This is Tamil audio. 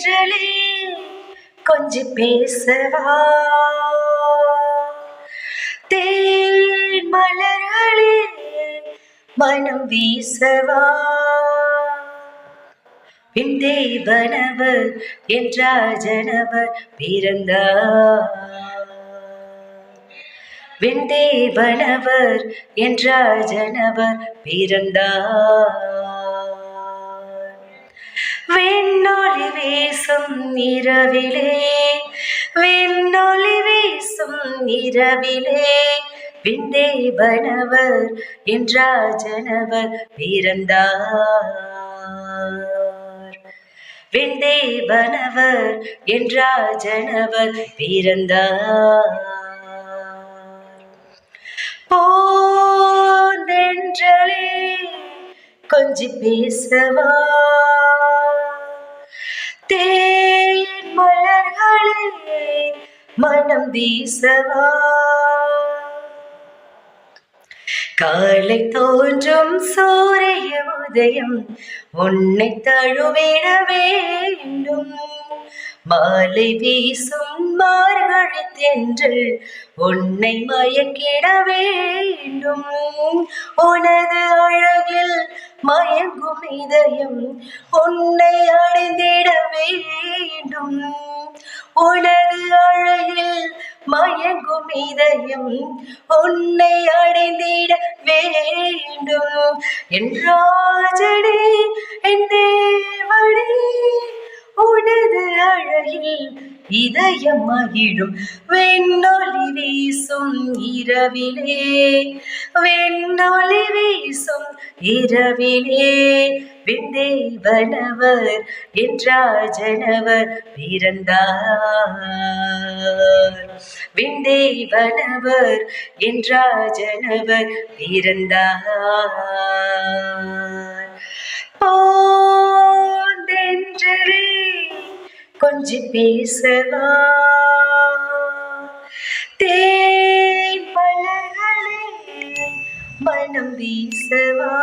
தென்றலே கொஞ்சி பேசவா? தேன் மலர்களே மனம் வீசவா? விந்தேவனவர் என்றாஜனவர் பிறந்தார். விந்தேவனவர் என்றாஜனவர் பிறந்தார். வீசும் இரவிலே விண்ணொளி வீசும் இரவிலே. விந்தேவனவர் என்றாஜனவர் பிறந்தார். விந்தேவனவர் என்றாஜனவர் பிறந்தார். போன்றே கொஞ்சி பேசவா? தேன் மலர்களே மனம் வீசவா? காலை தோன்றும் சூரிய உதயம் உன்னை தழுவிட வேண்டும். மாலை வீசும் மார்கழி தென்று உன்னை மயக்கிட வேண்டும். உனது அழகே மயங்கும் இதயம் உன்னை அடைந்திட வேண்டும். உனது அழகில் மயங்கும் இதயம் உன்னை அடைந்திட வேண்டும். என்றாஜனே என் தேவனே உனது அழகில் இதயம் மகிழும் வெண்ணொலி வீசும் இரவிலே வெண்ணொலி வீசும் இரவிலே. விந்தேவனவர் என்றாஜனவர் பிறந்தார். விந்தேவனவர் என்றாஜனவர் பிறந்தார். கொஞ்சி பேசவா தேன் மலர்களே மனம் வீசவா?